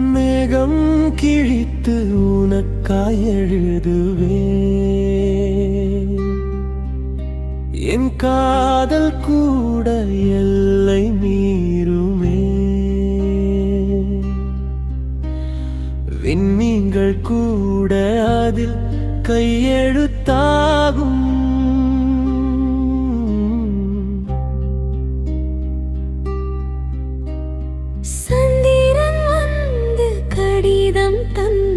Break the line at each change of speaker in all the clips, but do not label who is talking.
மேகம் கிழித்து உனக்காய் எழுதுவே என் காதல் கூட எல்லை மீறுமே. விண்மீங்கள் கூட அதில் கையெழுத்தாகும்.
தந்தா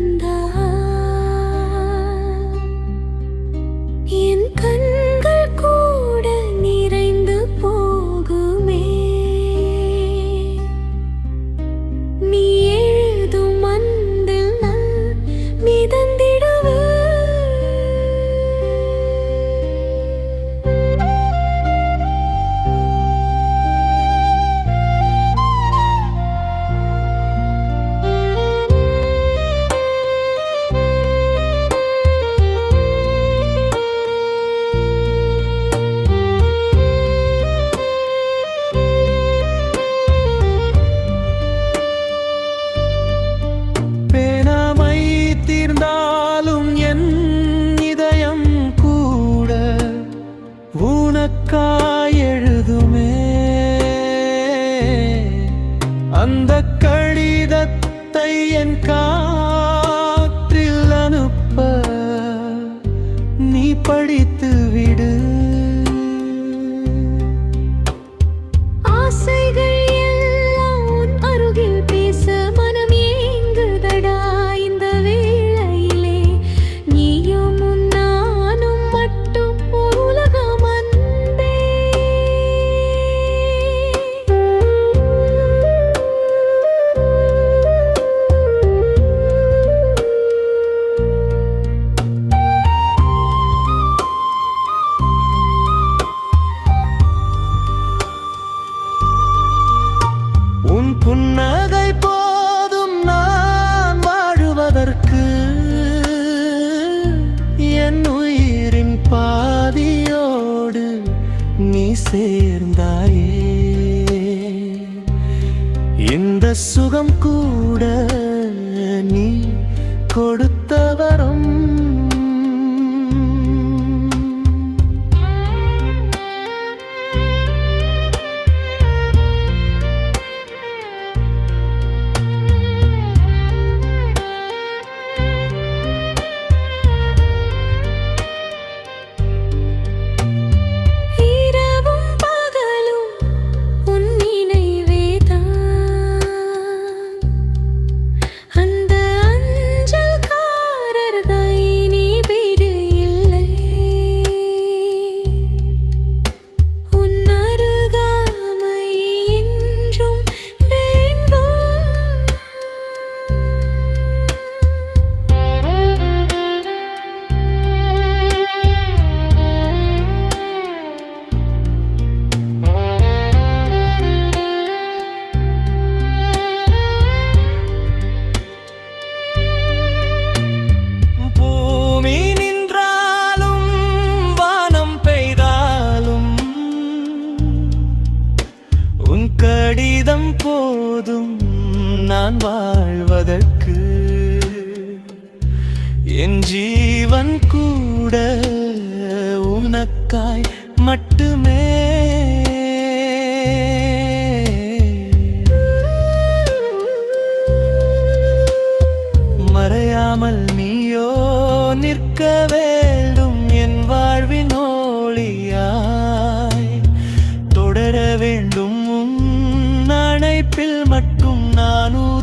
சேர்ந்தாயே. இந்த சுகம் கூட நீ கொடுத்த நான் வாழ்வதற்கு என் ஜீவன் கூட உனக்காய் மட்டுமே. மறையாமல் நீயோ நிற்க வேண்டும் என் வாழ்வின் ஒளியாய். தொடர வேண்டும் உன் அணைப்பில் மட்டும் நானூறு